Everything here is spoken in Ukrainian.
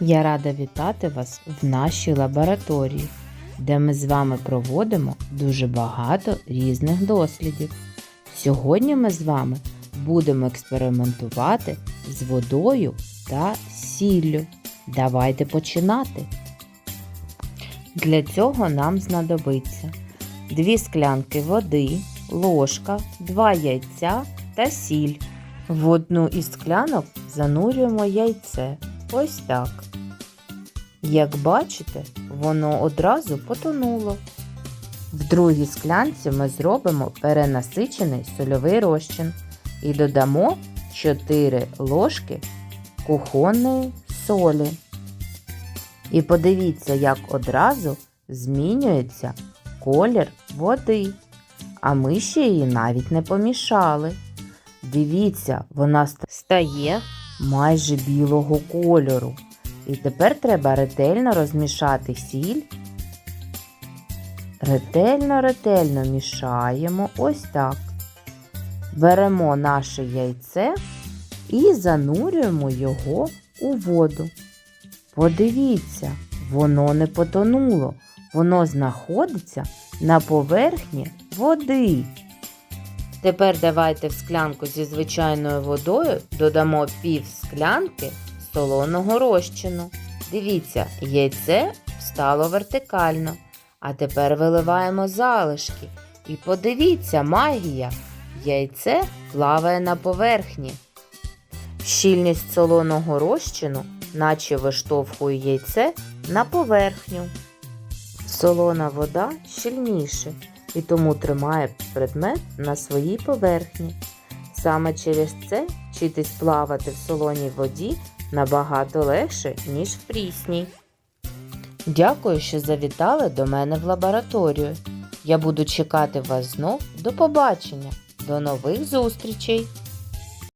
Я рада вітати вас в нашій лабораторії, де ми з вами проводимо дуже багато різних дослідів. Сьогодні ми з вами будемо експериментувати з водою та сіллю. Давайте починати. Для цього нам знадобиться 2 склянки води, ложка, 2 яйця та сіль. В одну із склянок занурюємо яйце. Ось так. Як бачите, воно одразу потонуло. В другій склянці ми зробимо перенасичений сольовий розчин і додамо 4 ложки кухонної солі. І подивіться, як одразу змінюється колір води. А ми ще її навіть не помішали. Дивіться, вона стає майже білого кольору. І тепер треба ретельно розмішати сіль. Ретельно, ретельно мішаємо ось так. Беремо наше яйце і занурюємо його у воду. Подивіться, воно не потонуло, воно знаходиться на поверхні води. Тепер давайте в склянку зі звичайною водою додамо пів склянки солоного розчину. Дивіться, яйце встало вертикально. А тепер виливаємо залишки. І подивіться, магія! Яйце плаває на поверхні. Щільність солоного розчину, наче виштовхує яйце на поверхню. Солона вода щільніше і тому тримає предмет на своїй поверхні. Саме через це вчитись плавати в солоній воді набагато легше, ніж в прісній. Дякую, що завітали до мене в лабораторію. Я буду чекати вас знов. До побачення, до нових зустрічей!